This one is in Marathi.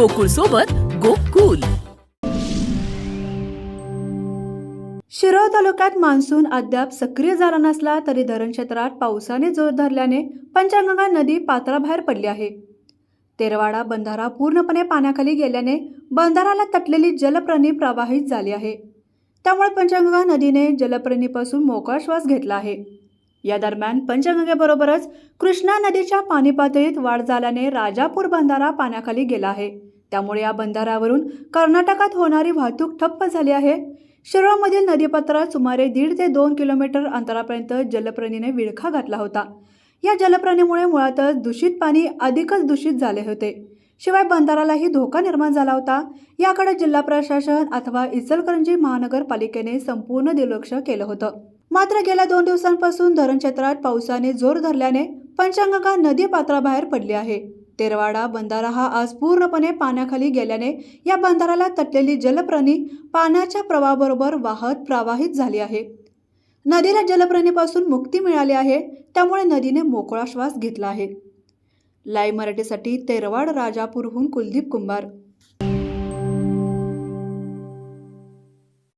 गोकुळ सोबत गोकुल. शिरोळ तालुक्यात मान्सून अद्याप सक्रिय झाला नसला तरी धरण क्षेत्रात पावसाने जोर धरल्याने पंचगंगा नदी पात्राबाहेर पडली आहे. तेरवाडा बंधारा पूर्णपणे पाण्याखाली गेल्याने बंधाराला तटलेली जलप्रणी प्रवाहित झाली आहे. त्यामुळे पंचगंगा नदीने जलप्रणीपासून मोकळा श्वास घेतला आहे. या दरम्यान पंचगंगेबरोबरच कृष्णा नदीच्या पाणी पातळीत वाढ झाल्याने राजापूर बंधारा पाण्याखाली गेला आहे. त्यामुळे या बंधाऱ्यावरून कर्नाटकात होणारी वाहतूक ठप्प झाली आहे. शिरोळमधील नदीपात्रात सुमारे दीड ते दोन किलोमीटर अंतरापर्यंत जलप्रणीने विळखा घातला होता. या जलप्रणीमुळे मुळातच दूषित पाणी अधिकच दूषित झाले होते. शिवाय बंधारालाही धोका निर्माण झाला होता. याकडे जिल्हा प्रशासन अथवा इचलकरंजी महानगरपालिकेने संपूर्ण दुर्लक्ष केलं होतं. मात्र गेल्या दोन दिवसांपासून धरण क्षेत्रात पावसाने जोर धरल्याने पंचगंगा नदी पात्राबाहेर पडली आहे. तेरवाडा बंधारा हा आज पूर्णपणे पाण्याखाली गेल्याने या बंधाराला तटलेली जलप्रणी पाण्याच्या प्रवाहाबरोबर वाहत प्रवाहित झाली आहे. नदीला जलप्रणीपासून मुक्ती मिळाली आहे त्यामुळे नदीने मोकळा श्वास घेतला आहे. लाईव्ह मराठीसाठी तेरवाड राजापूरहून कुलदीप कुंभार